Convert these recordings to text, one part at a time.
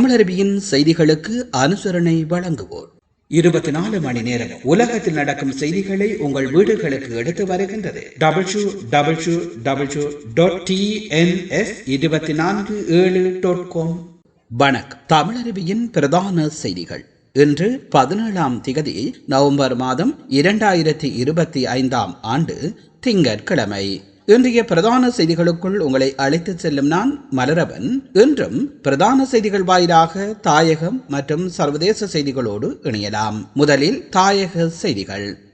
தமிழருவியின் செய்திகளுக்கு அனுசரணை வழங்குவோர். இருபத்தி நாலு மணி நேரம் உலகத்தில் நடக்கும் செய்திகளை உங்கள் வீடுகளுக்கு எடுத்து வருகின்றது. W W W dot T N S இருபத்தி நான்கு ஏழு டாட் காம் வணக்கம். தமிழருவியின் பிரதான செய்திகள். இன்று பதினேழாம் திகதி நவம்பர் மாதம் இரண்டாயிரத்தி இருபத்தி ஐந்தாம் ஆண்டு திங்கட்கிழமை. இன்றைய பிரதான செய்திகளுக்குள் உங்களை அழைத்துச் செல்லும் நான் மலரவன். இன்றும் பிரதான செய்திகள் வாயிலாக தாயகம் மற்றும் சர்வதேச செய்திகளோடு இணையலாம். முதலில் தாயக செய்திகள்.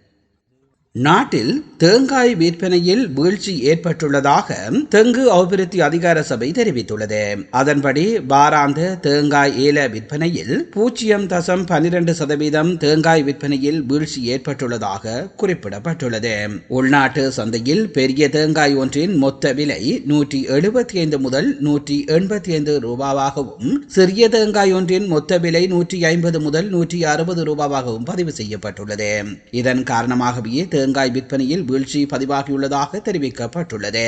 நாட்டில் தேங்காய் விற்பனையில் வீழ்ச்சி ஏற்பட்டுள்ளதாக தெங்கு அபிவிருத்தி அதிகார சபை தெரிவித்துள்ளது. அதன்படி வாராந்த தேங்காய் ஏல விற்பனையில் பூஜ்ஜியம் தசம் பனிரெண்டு சதவீதம் தேங்காய் விற்பனையில் வீழ்ச்சி ஏற்பட்டுள்ளதாக குறிப்பிடப்பட்டுள்ளது. உள்நாட்டு சந்தையில் பெரிய தேங்காய் ஒன்றின் மொத்த விலை நூற்றி எழுபத்தி ஐந்து முதல் நூற்றி எண்பத்தி ஐந்து ரூபாவாகவும் சிறிய தேங்காய் ஒன்றின் மொத்த விலை நூற்றி ஐம்பது முதல் நூற்றி அறுபது ரூபாவாகவும் பதிவு செய்யப்பட்டுள்ளது. இதன் காரணமாகவே தேங்காய் விற்பனையில் வீழ்ச்சி பதிவாகியுள்ளதாக தெரிவிக்கப்பட்டுள்ளது.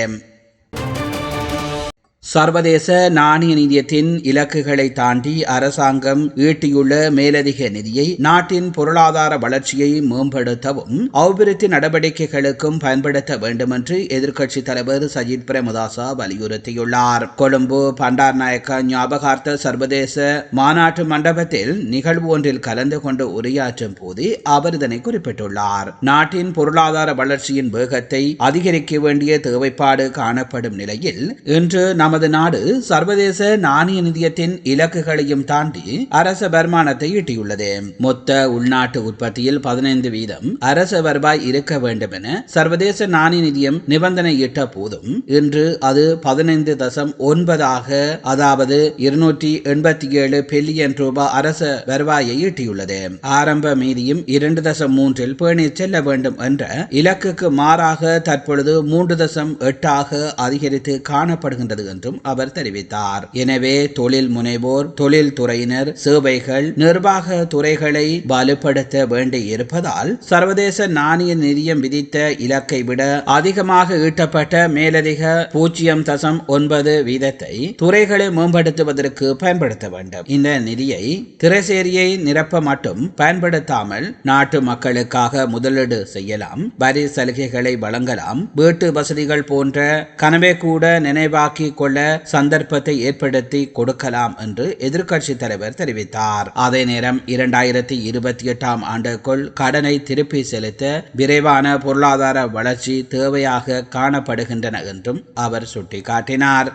சர்வதேச நாணய நிதியத்தின் இலக்குகளை தாண்டி அரசாங்கம் ஈட்டியுள்ள மேலதிக நிதியை நாட்டின் பொருளாதார வளர்ச்சியை மேம்படுத்தவும் அபிவிருத்தி நடவடிக்கைகளுக்கும் பயன்படுத்த வேண்டும் என்று எதிர்க்கட்சித் தலைவர் சஜித் பிரேமதாசா வலியுறுத்தியுள்ளார். கொழும்பு பண்டார் நாயக்க ஞாபகார்த்த சர்வதேச மாநாட்டு மண்டபத்தில் நிகழ்வு ஒன்றில் கலந்து கொண்டு உரையாற்றும் போது அவர் இதனை குறிப்பிட்டுள்ளார். நாட்டின் பொருளாதார வளர்ச்சியின் வேகத்தை அதிகரிக்க வேண்டிய தேவைப்பாடு காணப்படும் நிலையில் இன்று நமது நமது நாடு சர்வதேச நாணய நிதியத்தின் இலக்குகளையும் தாண்டி அரச வருமானத்தை ஈட்டியுள்ளது. மொத்த உள்நாட்டு உற்பத்தியில் பதினைந்து வீதம் அரச வருவாய் இருக்க வேண்டும் என சர்வதேச நாணய நிதியம் நிபந்தனையிட்ட போதும் இன்று அது பதினைந்து தசம் ஒன்பதாக அதாவது இருநூற்றி எண்பத்தி ஏழு பில்லியன் ரூபாய் அரச வருவாயை ஈட்டியுள்ளது. ஆரம்ப மீதியும் இரண்டு தசம் மூன்றில் பேணி செல்ல வேண்டும் என்ற இலக்குக்கு மாறாக தற்பொழுது மூன்று தசம் எட்டாக அதிகரித்து காணப்படுகின்றது என்று என்றும் அவர் தெரிவித்தார். எனவே தொழில் முனைவோர் தொழில் துறையினர் சேவைகள் நிர்வாக துறைகளை வலுப்படுத்த வேண்டி இருப்பதால் சர்வதேச நாணய நிதியம் விதித்த இலக்கை விட அதிகமாக ஈட்டப்பட்ட மேலதிக பூஜ்ஜியம் தசம் ஒன்பது வீதத்தை துறைகளை மேம்படுத்துவதற்கு பயன்படுத்த வேண்டும். இந்த நிதியை திரைசேரியை நிரப்ப மட்டும் பயன்படுத்தாமல் நாட்டு மக்களுக்காக முதலீடு செய்யலாம். வரி சலுகைகளை வழங்கலாம். வீட்டு வசதிகள் போன்ற கனவே கூட நினைவாக்கி கொள்ள சந்தர்ப்பத்தை ஏற்படுத்தி கொடுக்கலாம் என்று எதிர்க்கட்சி தலைவர் தெரிவித்தார். அதே நேரம் இரண்டாயிரத்தி இருபத்தி எட்டாம் ஆண்டுக்குள் கடனை திருப்பி செலுத்த விரைவான பொருளாதார வளர்ச்சி தேவையாக காணப்படுகின்றன என்றும் அவர் சுட்டிக்காட்டினார்.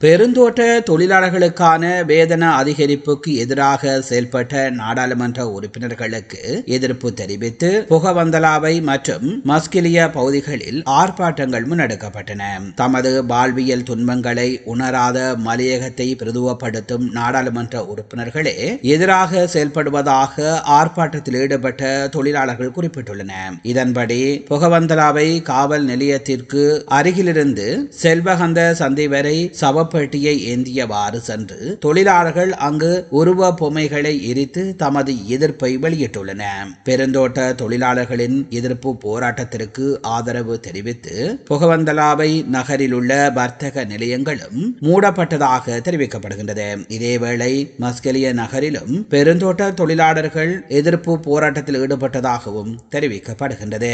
பெருந்தோட்ட தொழிலாளர்களுக்கான வேதன அதிகரிப்புக்கு எதிராக செயல்பட்ட நாடாளுமன்ற உறுப்பினர்களுக்கு எதிர்ப்பு தெரிவித்து புகவந்தலாவை மற்றும் மஸ்கிலிய பகுதிகளில் ஆர்ப்பாட்டங்கள் முன்னெடுக்கப்பட்டன. தமது வாழ்வியல் துன்பங்களை உணராத மலையகத்தை பிரதுவப்படுத்தும் நாடாளுமன்ற உறுப்பினர்களே எதிராக செயல்படுவதாக ஆர்ப்பாட்டத்தில் ஈடுபட்ட தொழிலாளர்கள் குறிப்பிட்டுள்ளனர் இதன்படி புகவந்தலாவை காவல் நிலையத்திற்கு அருகிலிருந்து செல்வகந்த சந்தை வரை சவ சவப்பெட்டியை ஏந்தியவாறு சென்று தொழிலாளர்கள் அங்கு உருவ பொம்மைகளை எரித்து தமது எதிர்ப்பை வெளியிட்டுள்ளன. பெருந்தோட்ட தொழிலாளர்களின் எதிர்ப்பு போராட்டத்திற்கு ஆதரவு தெரிவித்து புகவந்தலாவை நகரில் உள்ள வர்த்தக நிலையங்களும் மூடப்பட்டதாக தெரிவிக்கப்படுகின்றது. இதேவேளை மஸ்கெலிய நகரிலும் பெருந்தோட்ட தொழிலாளர்கள் எதிர்ப்பு போராட்டத்தில் ஈடுபட்டதாகவும் தெரிவிக்கப்படுகின்றது.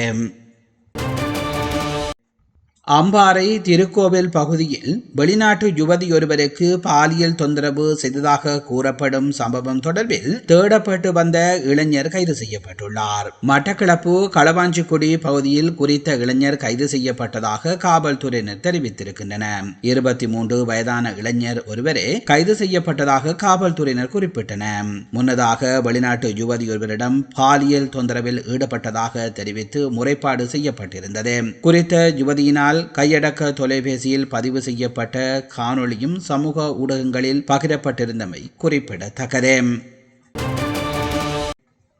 அம்பாறை திருக்கோவில் பகுதியில் வெளிநாட்டு யுவதி ஒருவருக்கு பாலியல் தொந்தரவு செய்ததாக கூறப்படும் சம்பவம் தொடர்பில் தேடப்பட்டு வந்த இளைஞர் கைது செய்யப்பட்டுள்ளார். மட்டக்களப்பு களவாஞ்சிக்குடி பகுதியில் குறித்த இளைஞர் கைது செய்யப்பட்டதாக காவல்துறையினர் தெரிவித்திருக்கின்றனர் இருபத்தி மூன்று வயதான இளைஞர் ஒருவரே கைது செய்யப்பட்டதாக காவல்துறையினர் குறிப்பிட்டனர் முன்னதாக வெளிநாட்டு யுவதி ஒருவரிடம் பாலியல் தொந்தரவில் ஈடுபட்டதாக தெரிவித்து முறைப்பாடு செய்யப்பட்டிருந்தது. குறித்த யுவதியினால் கையடக்க தொலைபேசியில் பதிவு செய்யப்பட்ட காணொளியும் சமூக ஊடகங்களில் பகிரப்பட்டிருந்தமை குறிப்பிடத்தக்கது.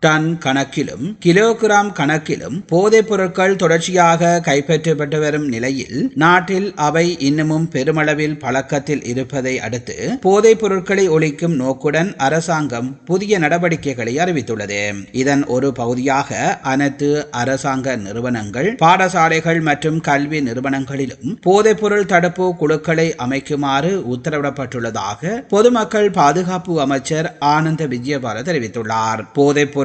டன் கணக்கிலும் கிலோகிராம் கணக்கிலும் போதைப் பொருட்கள் தொடர்ச்சியாக கைப்பற்றப்பட்டு வரும் நிலையில் நாட்டில் அவை இன்னமும் பெருமளவில் பழக்கத்தில் இருப்பதை அடுத்து போதைப் பொருட்களை ஒழிக்கும் நோக்குடன் அரசாங்கம் புதிய நடவடிக்கைகளை அறிவித்துள்ளது. இதன் ஒரு பகுதியாக அனைத்து அரசாங்க நிறுவனங்கள் பாடசாலைகள் மற்றும் கல்வி நிறுவனங்களிலும் போதைப்பொருள் தடுப்பு குழுக்களை அமைக்குமாறு உத்தரவிடப்பட்டுள்ளதாக பொதுமக்கள் பாதுகாப்பு அமைச்சர் ஆனந்த விஜயபால தெரிவித்துள்ளார்.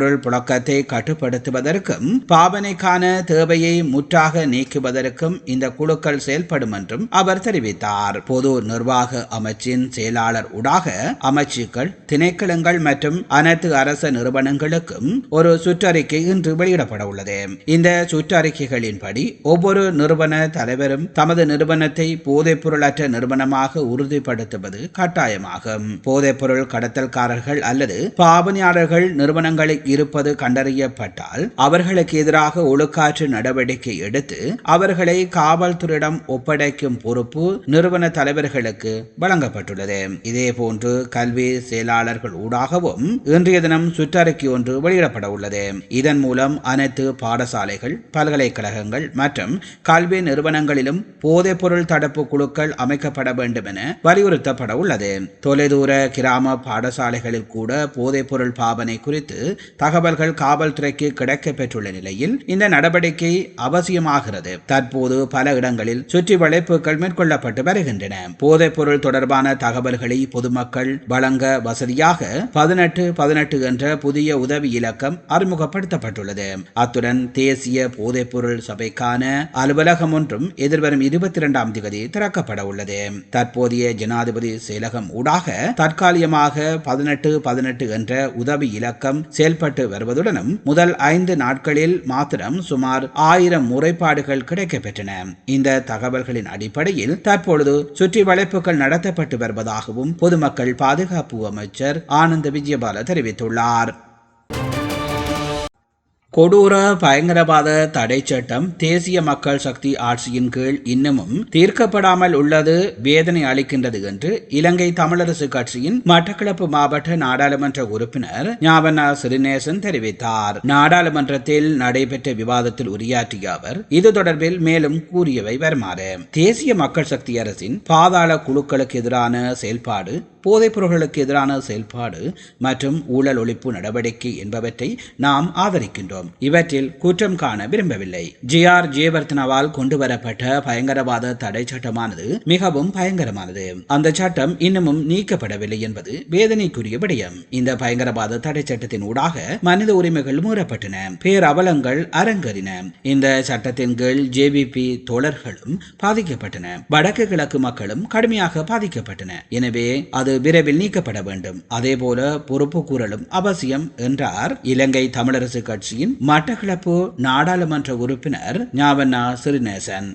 பொருள் புழக்கத்தை கட்டுப்படுத்துவதற்கும் பாவனைக்கான தேவையை முற்றாக நீக்குவதற்கும் இந்த குழுக்கள் செயல்படும் என்றும் அவர் தெரிவித்தார். பொது நிர்வாக அமைச்சின் செயலாளர் ஊடாக அமைச்சுக்கள் திணைக்களங்கள் மற்றும் அனைத்து அரச நிறுவனங்களுக்கும் ஒரு சுற்றறிக்கை இன்று வெளியிடப்பட உள்ளது இந்த சுற்றறிக்கைகளின்படி ஒவ்வொரு நிறுவன தலைவரும் தமது நிறுவனத்தை போதைப்பொருளற்ற நிறுவனமாக உறுதிப்படுத்துவது கட்டாயமாகும். போதைப்பொருள் கடத்தல்காரர்கள் அல்லது பாவனையாளர்கள் நிறுவனங்களில் இருப்பது கண்டறியப்பட்டால் அவர்களுக்கு எதிராக ஒழுக்காற்று நடவடிக்கை எடுத்து அவர்களை காவல்துறையிடம் ஒப்படைக்கும் பொறுப்பு நிறுவன தலைவர்களுக்கு வழங்கப்பட்டுள்ளது. இதேபோன்று கல்வி செயலாளர்கள் ஊடாகவும் இன்றைய தினம் சுற்றறிக்கை ஒன்று வெளியிடப்பட உள்ளது. இதன் மூலம் அனைத்து பாடசாலைகள் பல்கலைக்கழகங்கள் மற்றும் கல்வி நிறுவனங்களிலும் போதைப்பொருள் தடுப்பு குழுக்கள் அமைக்கப்பட வேண்டும் என வலியுறுத்தப்பட உள்ளது. தொலைதூர கிராம பாடசாலைகளில் கூட போதைப்பொருள் பாவனை குறித்து தகவல்கள் காவல்துறைக்கு கிடைக்க பெற்றுள்ள நிலையில் இந்த நடவடிக்கை அவசியமாகிறது. தற்போது பல இடங்களில் சுற்றி வளைப்புகள் மேற்கொள்ளப்பட்டு வருகின்றன. போதைப்பொருள் தொடர்பான தகவல்களை பொதுமக்கள் வழங்க வசதியாக பதினெட்டு பதினெட்டு என்ற புதிய உதவி இலக்கம் அறிமுகப்படுத்தப்பட்டுள்ளது. அத்துடன் தேசிய போதைப்பொருள் சபைக்கான அலுவலகம் ஒன்றும் எதிர்வரும் இருபத்தி இரண்டாம் தேதி திறக்கப்பட உள்ளது. தற்போதைய ஜனாதிபதி செயலகம் ஊடாக தற்காலிகமாக பதினெட்டு பதினெட்டு என்ற உதவி இலக்கம் செயல்பட்டு வருவதுடனும் முதல் ஐந்து நாட்களில் மாத்திரம் சுமார் ஆயிரம் முறைப்பாடுகள் கிடைக்கப்பெற்றன. இந்த தகவல்களின் அடிப்படையில் தற்பொழுது சுற்றி வளைப்புகள் நடத்தப்பட்டு வருவதாகவும் பொதுமக்கள் பாதுகாப்பு அமைச்சர் ஆனந்த விஜயபால தெரிவித்துள்ளார். கொடூர பயங்கரவாத தடை சட்டம் தேசிய மக்கள் சக்தி ஆட்சியின் கீழ் இன்னமும் தீர்க்கப்படாமல் உள்ளது வேதனை அளிக்கின்றது என்று இலங்கை தமிழரசு கட்சியின் மட்டக்களப்பு மாவட்ட நாடாளுமன்ற உறுப்பினர் ஞாபனா சிறிநேசன் தெரிவித்தார். நாடாளுமன்றத்தில் நடைபெற்ற விவாதத்தில் உரையாற்றிய அவர் இது தொடர்பில் மேலும் கூறியவை வருமாறு. தேசிய மக்கள் சக்தி அரசின் பாதாள குழுக்களுக்கு எதிரான செயல்பாடு போதைப்பொருட்களுக்கு எதிரான செயல்பாடு மற்றும் ஊழல் ஒழிப்பு நடவடிக்கை என்பவற்றை நாம் ஆதரிக்கின்றோம். வேண்டும் இவற்றில் குற்றம் காண விரும்பவில்லை. ஜி ஆர் ஜெயவர்த்தனாவால் கொண்டு வரப்பட்ட பயங்கரவாத தடை சட்டமானது மிகவும் பயங்கரமானது. அந்த சட்டம் இன்னமும் நீக்கப்படவில்லை என்பது வேதனைக்குரிய விடயம். இந்த பயங்கரவாத தடை சட்டத்தின் ஊடாக மனித உரிமைகள் மூறப்பட்டன பேரவலங்கள் அரங்கறின. இந்த சட்டத்தின் கீழ் ஜேபிபி தோழர்களும் பாதிக்கப்பட்டன. வடக்கு கிழக்கு மக்களும் கடுமையாக பாதிக்கப்பட்டன. எனவே அது விரைவில் நீக்கப்பட வேண்டும். அதேபோல பொறுப்பு கூறலும் அவசியம் என்றார் இலங்கை தமிழரசு கட்சியின் மட்டக்களப்பு நாடாளுமன்ற உறுப்பினர் ஞாவண்ணா சிறிநேசன்.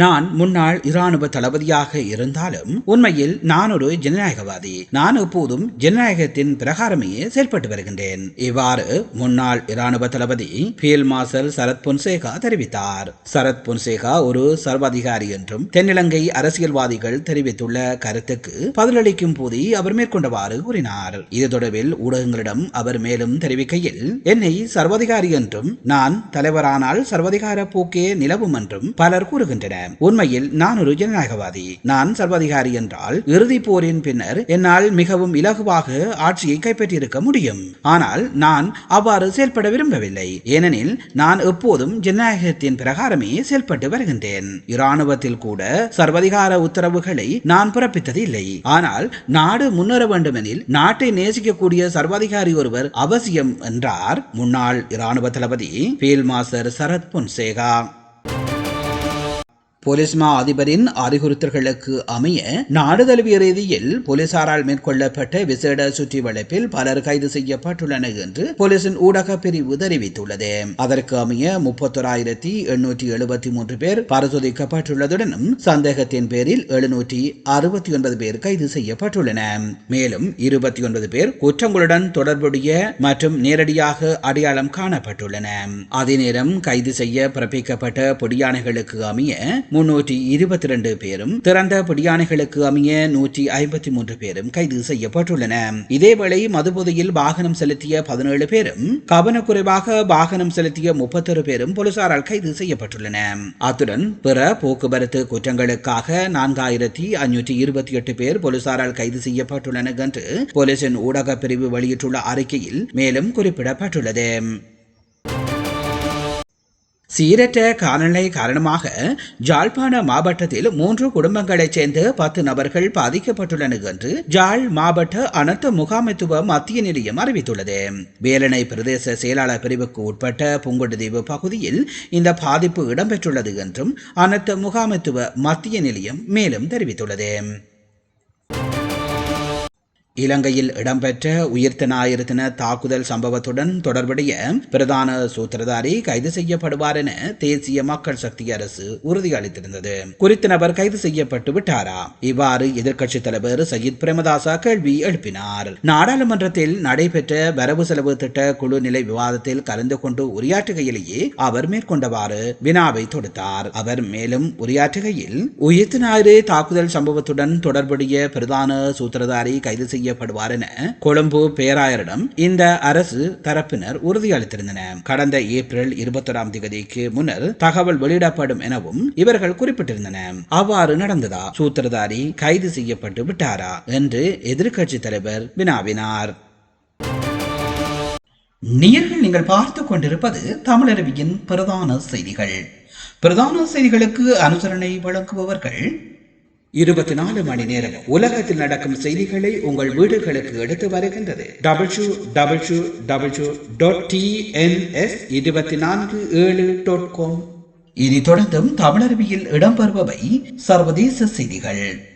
நான் முன்னாள் இராணுவ தளபதியாக இருந்தாலும் உண்மையில் நான் ஒரு ஜனநாயகவாதி. நான் எப்போதும் ஜனநாயகத்தின் பிரகாரமே செயல்பட்டு வருகின்றேன். இவ்வாறு முன்னாள் இராணுவ தளபதி ஃபீல்ட் மார்ஷல் சரத் பொன்சேகா தெரிவித்தார். சரத் பொன்சேகா ஒரு சர்வாதிகாரி என்றும் தென்னிலங்கை அரசியல்வாதிகள் தெரிவித்துள்ள கருத்துக்கு பதிலளிக்கும் போது அவர் மேற்கொண்டவாறு கூறினார். இது தொடர்பில் ஊடகங்களிடம் அவர் மேலும் தெரிவிக்கையில் என்னை சர்வாதிகாரி என்றும் நான் தலைவரானால் சர்வாதிகார போக்கே நிலவும் என்றும் பலர் கூறுகின்றனர். உண்மையில் நான் ஒரு ஜனநாயகவாதி. நான் சர்வாதிகாரி என்றால் இறுதி போரின் பின்னர் என்னால் மிகவும் இலகுவாக ஆட்சியை கைப்பற்றியிருக்க முடியும். ஆனால் நான் அவ்வாறு செயல்பட விரும்பவில்லை. ஏனெனில் நான் எப்போதும் ஜனநாயகத்தின் பிரகாரமே செயல்பட்டு வருகின்றேன். இராணுவத்தில் கூட சர்வதிகார உத்தரவுகளை நான் பிறப்பித்தது இல்லை ஆனால் நாடு முன்னேற வேண்டுமெனில் நாட்டை நேசிக்கக்கூடிய சர்வாதிகாரி ஒருவர் அவசியம் என்றார் முன்னாள் இராணுவ தளபதி field master Sarath Fonseka. Police மா அதிபரின் அறிகுறுத்தல்களுக்கு அமைய நாடு தழுவிய ரீதியில் போலீசாரால் மேற்கொள்ளப்பட்ட விசேட சுற்றி வளைப்பில் பலர் கைது செய்யப்பட்டுள்ளனர் என்று போலீசின் ஊடக பிரிவு தெரிவித்துள்ளது. அதற்கு அமைய முப்பத்தொராயிரத்தி எண்ணூற்றி எழுபத்தி மூன்று பேர் பரிசோதிக்கப்பட்டுள்ளதுடனும் சந்தேகத்தின் பேரில் எழுநூற்றி அறுபத்தி ஒன்பது பேர் கைது செய்யப்பட்டுள்ளன. மேலும் இருபத்தி ஒன்பது பேர் குற்றங்களுடன் தொடர்புடைய மற்றும் நேரடியாக அடையாளம் காணப்பட்டுள்ளன. அதே நேரம் கைது செய்ய பிறப்பிக்கப்பட்ட பொடியானைகளுக்கு அமைய முன்னூற்றி இருபத்தி ரெண்டு பேரும் திறந்த பிடியானைகளுக்கு அமைய நூற்றி ஐம்பத்தி மூன்று பேரும் கைது செய்யப்பட்டுள்ளன. இதேவேளை மதுபோதையில் வாகனம் செலுத்திய பதினேழு பேரும் கவனக்குறைவாக வாகனம் செலுத்திய முப்பத்தொரு பேரும் போலீசாரால் கைது செய்யப்பட்டுள்ளன. அத்துடன் பிற போக்குவரத்து குற்றங்களுக்காக நான்காயிரத்தி ஐநூற்றி இருபத்தி எட்டு பேர் போலீசாரால் கைது செய்யப்பட்டுள்ளனர் என்று போலீசின் ஊடக பிரிவு வெளியிட்டுள்ள அறிக்கையில் மேலும் குறிப்பிடப்பட்டுள்ளது. சீரற்ற காலநிலை காரணமாக ஜாழ்ப்பாண மாவட்டத்தில் மூன்று குடும்பங்களைச் சேர்ந்த பத்து நபர்கள் பாதிக்கப்பட்டுள்ளனர் என்று ஜாழ் மாவட்ட அனர்த்த முகாமைத்துவ மத்திய நிலையம் அறிவித்துள்ளது. வேலனை பிரதேச செயலாளர் பிரிவுக்கு உட்பட்ட புங்குடுதீவு பகுதியில் இந்த பாதிப்பு இடம்பெற்றுள்ளது என்றும் அனர்த்த முகாமைத்துவ மத்திய நிலையம் மேலும் தெரிவித்துள்ளது. இலங்கையில் இடம்பெற்ற உயிர்த்த ஞாயிறு தாக்குதல் சம்பவத்துடன் தொடர்புடைய பிரதான சூத்திரதாரி கைது செய்யப்படுவார் என தேசிய மக்கள் சக்தி அரசு உறுதியளித்திருந்தது. குறித்த நபர் கைது செய்யப்பட்டு விட்டாரா? இவ்வாறு எதிர்க்கட்சித் தலைவர் சஜித் பிரேமதாசா கேள்வி எழுப்பினார். நாடாளுமன்றத்தில் நடைபெற்ற வரவு செலவு திட்ட குழு நிலை விவாதத்தில் கலந்து கொண்டு உரையாற்றுகையிலேயே அவர் மேற்கொண்டவாறு வினாவை தொடுத்தார். அவர் மேலும் உரையாற்றுகையில் உயிர்த்த ஞாயிறு தாக்குதல் சம்பவத்துடன் தொடர்புடைய பிரதான சூத்திரதாரி கைது செய்ய செய்யப்படுவார் என கொழும்பு பேராயரிடம் இந்த அரசு தரப்பினர் உறுதியளித்திருந்தனர் கடந்த ஏப்ரல் இருபத்தொராம் தேதிக்கு முன்னர் தகவல் வெளியிடப்படும் எனவும் இவர்கள் குறிப்பிட்டிருந்தனர் அவ்வாறு நடந்ததா? சூத்திரதாரி கைது செய்யப்பட்டு விட்டாரா? என்று எதிர்க்கட்சி தலைவர் வினாவினார். நேர்கள் நீங்கள் பார்த்துக் கொண்டிருப்பது தமிழருவியின் பிரதான செய்திகள். பிரதான செய்திகளுக்கு அனுசரணை வழங்குபவர்கள் இருபத்தி நாலு மணி நேரம் உலகத்தில் நடக்கும் செய்திகளை உங்கள் வீடுகளுக்கு எடுத்து வருகின்றது. Double shoe double dot TNS இருபத்தி நான்கு ஏழு டாட் காம் இனி தொடர்ந்தும் தமிழருவியில் இடம்பெறுபவை சர்வதேச செய்திகள்.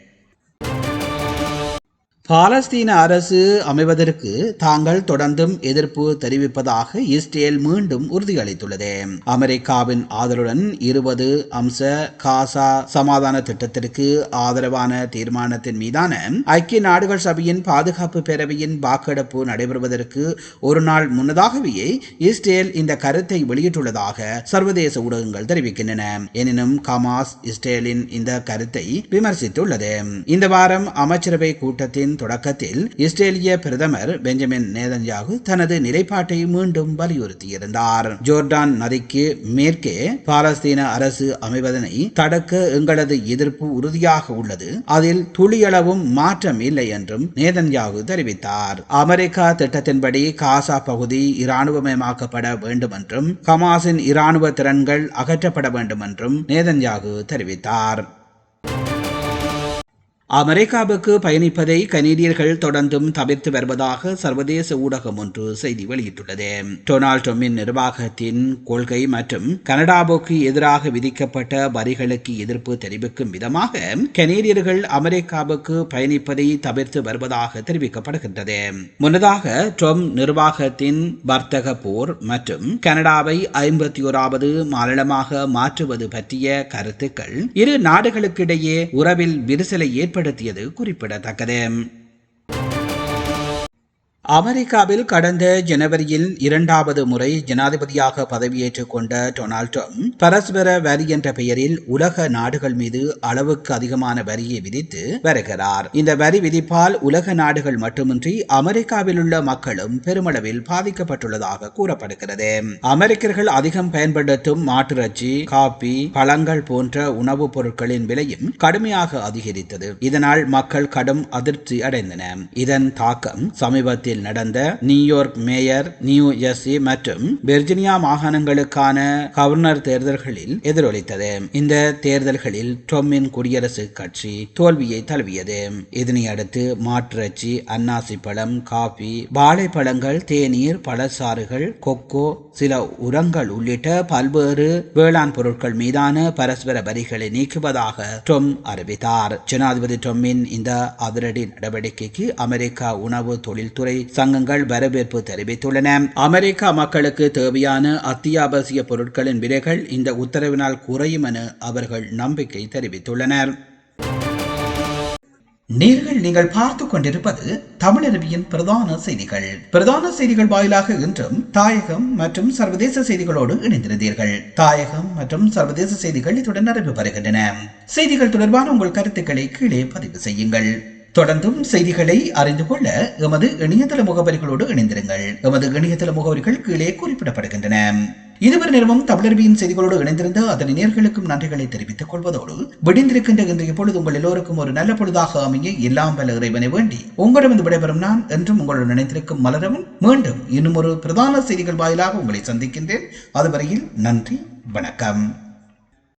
பாலஸ்தீன அரசு அமைவதற்கு தாங்கள் தொடர்ந்தும் எதிர்ப்பு தெரிவிப்பதாக இஸ்ரேல் மீண்டும் உறுதியளித்துள்ளது. அமெரிக்காவின் ஆதரவுடன் இருபது அம்ச காசா சமாதான திட்டத்திற்கு ஆதரவான தீர்மானத்தின் மீதான ஐக்கிய நாடுகள் சபையின் பாதுகாப்பு பேரவையின் வாக்கெடுப்பு நடைபெறுவதற்கு ஒரு நாள் முன்னதாகவே இஸ்ரேல் இந்த கருத்தை வெளியிட்டுள்ளதாக சர்வதேச ஊடகங்கள் தெரிவிக்கின்றன. எனினும் கமாஸ் இஸ்ரேலின் இந்த கருத்தை விமர்சித்துள்ளது. இந்த வாரம் அமைச்சரவை கூட்டத்தின் தொடக்கத்தில் இஸ்ரேலிய பிரதமர் பெஞ்சமின் நேதன்யாகு தனது நிலைப்பாட்டை மீண்டும் வலியுறுத்தியிருந்தார். ஜோர்டான் நதிக்கு மேற்கே பாலஸ்தீன அரசு அமைவதனை தடுக்க எங்களது எதிர்ப்பு உறுதியாக உள்ளது. அதில் துளியளவும் மாற்றம் இல்லை என்றும் நேதன்யாகு தெரிவித்தார். அமெரிக்கா திட்டத்தின்படி காசா பகுதி இராணுவமயமாக்கப்பட வேண்டும் என்றும் ஹமாஸின் இராணுவ திறன்கள் அகற்றப்பட வேண்டும் என்றும் நேதன்யாகு தெரிவித்தார். அமெரிக்காவுக்கு பயணிப்பதை கனேடியர்கள் தொடர்ந்தும் தவிர்த்து வருவதாக சர்வதேச ஊடகம் ஒன்று செய்தி வெளியிட்டுள்ளது. டொனால்ட் ட்ரம்பின் நிர்வாகத்தின் கொள்கை மற்றும் கனடாவுக்கு எதிராக விதிக்கப்பட்ட வரிகளுக்கு எதிர்ப்பு தெரிவிக்கும் விதமாக கனேடியர்கள் அமெரிக்காவுக்கு பயணிப்பதை தவிர்த்து வருவதாக தெரிவிக்கப்படுகின்றது. முன்னதாக ட்ரம்ப் நிர்வாகத்தின் வர்த்தக போர் மற்றும் கனடாவை ஐம்பத்தி ஓராவது மாநிலமாக மாற்றுவது பற்றிய கருத்துக்கள் இரு நாடுகளுக்கிடையே உறவில் விரிசலை ஏற்படுத்தியது குறிப்பிடத்தக்கது. அமெரிக்காவில் கடந்த ஜனவரியில் இரண்டாவது முறை ஜனாதிபதியாக பதவியேற்றுக் கொண்ட டொனால்ட் ட்ரம்ப் பரஸ்பர வரி என்ற பெயரில் உலக நாடுகள் மீது அளவுக்கு அதிகமான வரியை விதித்து வருகிறார். இந்த வரி விதிப்பால் உலக நாடுகள் மட்டுமின்றி அமெரிக்காவில் உள்ள மக்களும் பெருமளவில் பாதிக்கப்பட்டுள்ளதாக கூறப்படுகிறது. அமெரிக்கர்கள் அதிகம் பயன்படுத்தும் மாட்டிறச்சி காபி பழங்கள் போன்ற உணவுப் பொருட்களின் விலையும் கடுமையாக அதிகரித்தது. இதனால் மக்கள் கடும் அதிர்ச்சி அடைந்தனர். இதன் தாக்கம் சமீபத்தில் மாநிலத்தில் நடந்த New York mayor New Jersey மற்றும் வெர்ஜினியா மாகாணங்களுக்கான கவர்னர் தேர்தல்களில் எதிரொலித்தது. இந்த தேர்தல்களில் டொம்மின் குடியரசு கட்சி தோல்வியை தழுவியது. இதனையடுத்து அன்னாசி பழம் காபி வாழைப்பழங்கள் தேநீர் பழச்சாறுகள் கொக்கோ சில உரங்கள் உள்ளிட்ட பல்வேறு வேளாண் பொருட்கள் மீதான பரஸ்பர வரிகளை நீக்குவதாக டொம் அறிவித்தார். ஜனாதிபதி டொம்மின் இந்த அதிரடி நடவடிக்கைக்கு அமெரிக்கா உணவு தொழில்துறை சங்கங்கள் வரவேற்பு தெரிவித்துள்ளன. அமெரிக்கா மக்களுக்கு தேவையான அத்தியாவசிய பொருட்களின் விலைகள் இந்த உத்தரவினால் குறையும் என அவர்கள் நம்பிக்கை தெரிவித்துள்ளனர். நேர்கள் நீங்கள் பார்த்து கொண்டிருப்பது தமிழருவியின் பிரதான செய்திகள். பிரதான செய்திகள் வாயிலாக இன்றும் தாயகம் மற்றும் சர்வதேச செய்திகளோடு இணைந்திருந்தீர்கள். தாயகம் மற்றும் சர்வதேச செய்திகள் இத்துடன் நிறைவு பெறுகின்றன. செய்திகள் தொடர்பான உங்கள் கருத்துக்களை கீழே பதிவு செய்யுங்கள். தொடர்ந்தும் செய்திகளை அறிந்து கொள்ள எமது இணையதள முகவரிகளோடு இணைந்திருங்கள். எமது இணையதள முகவரிகள் கீழே குறிப்பிடப்படுகின்றன. இதுவரை நேரமும் தமிழர்வியின் செய்திகளோடு இணைந்திருந்த அதன் நேர்களுக்கும் நன்றிகளை தெரிவித்துக் கொள்வதோடு விடிந்திருக்கின்ற இன்றைய பொழுது உங்கள் எல்லோருக்கும் ஒரு நல்ல பொழுதாக அமைய எல்லாம் வல்ல இறைவனை வேண்டி உங்களிடமிருந்து விடைபெறும் நான் என்றும் உங்களுடன் நினைத்திருக்கும் மலரவன் மீண்டும் இன்னும் ஒரு பிரதான செய்திகள் வாயிலாக உங்களை சந்திக்கின்றேன். அதுவரையில் நன்றி வணக்கம்.